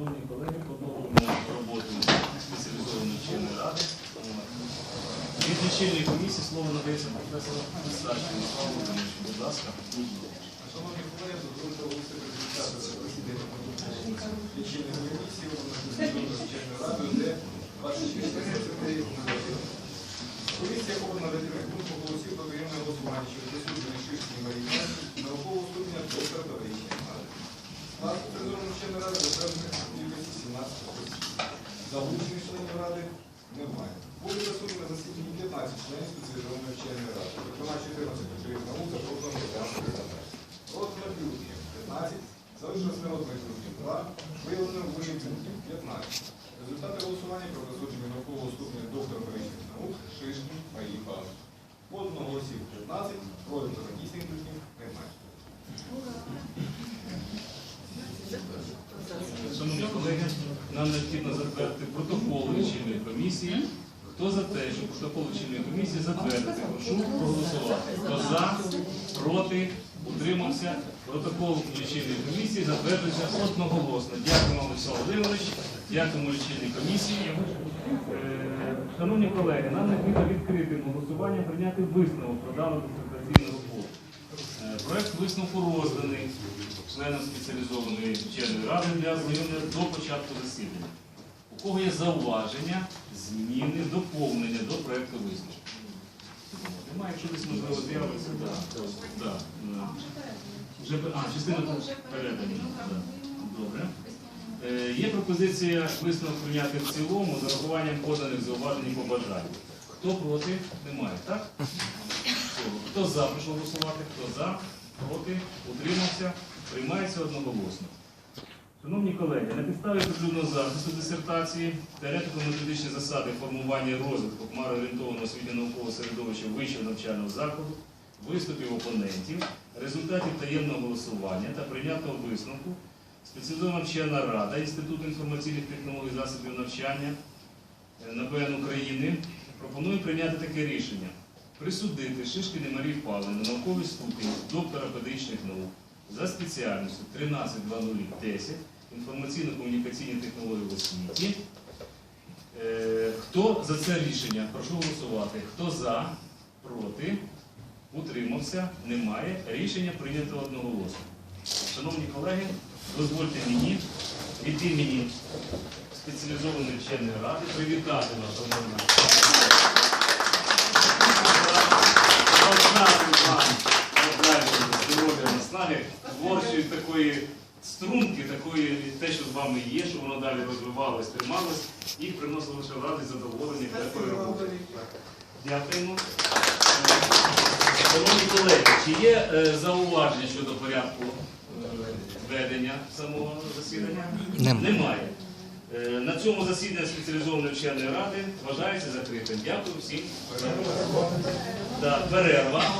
Шановні колеги, продовжуємо роботу спеціалізованої вченої ради. Від лічильної комісії слово надається професору будь ласка, Будь ласка. Шановні колеги, дозвольте оголосити результати засідання лічильної комісії Організаційної вченої ради, де 26 секретарів Комісія подана на рахунку голосів до таємного голосування щодо присудження Шишки Марії наукового ступеня доктора Таврича. Склад Центральної вченої ради затверджений в кількості 17 осіб. Залучених членів ради немає. Буде присутні засідання засіданні 15 членів спеціалізованої вченої ради. Зокрема, 14 докторів наук за жодного розглянути питання. Розмір людям 15, залишилось народних друзів 2, виявлено виявлення 15. Результати голосування про засудження наукового ступеня доктора медичних наук Шишкін Марії Павловни. Подано голосів 15, проти та дійсних друзів немає. Шановні колеги, нам необхідно затвердити протокол лічильної комісії. Хто за те, що протокол лічильної комісії затвердити? Прошу проголосувати. Хто за, проти, утримався. Протокол лічильної комісії затверджується одноголосно. Дякуємо, Олексій Володимирович. Дякуємо лічильній комісії. Е, Шановні колеги, нам необхідно відкритим голосуванням прийняти висновок про дану. Е, Проект висновку розданий членам спеціалізованої вченої ради для ознайомлення до початку засідання. У кого є зауваження, зміни, доповнення до проекту висновку? Немає, якщо десь можливо з'явиться, так. Да, да. Вже а, частина передана. Да. Добре. Е, Є пропозиція висновок прийняти в цілому з урахуванням поданих зауважень і побажань. Хто проти? Немає, так? Хто за, прошу голосувати, хто за, проти, утримався, приймається одноголосно. Шановні колеги, на підставі потрібного захисту дисертації та етико-методичні засади формування розвитку хмароорієнтованого освітньо-наукового середовища вищого навчального закладу, виступів опонентів, результатів таємного голосування та прийнятого висновку спеціалізована вчена рада Інституту інформаційних технологій засобів навчання е, НПН України пропонує прийняти таке рішення присудити Шишкіни Марії Павлівни науковий ступінь доктора педагогічних наук за спеціальністю 13.0010 інформаційно-комунікаційні технології в освіті. Е, Хто за це рішення? Прошу голосувати. Хто за, проти, утримався, немає. Рішення прийнято одноголосно. Шановні колеги, дозвольте мені від імені спеціалізованої вченої ради привітати вас, такої струнки, такої те, що з вами є, щоб воно далі розвивалось, трималось і приносило лише радість, задоволення від такої роботи. Дякуємо. Шановні колеги, чи є е, зауваження щодо порядку е, ведення самого засідання? Немає. Е, На цьому засідання спеціалізованої вченої ради вважається закритим. Дякую всім. Да, перерва.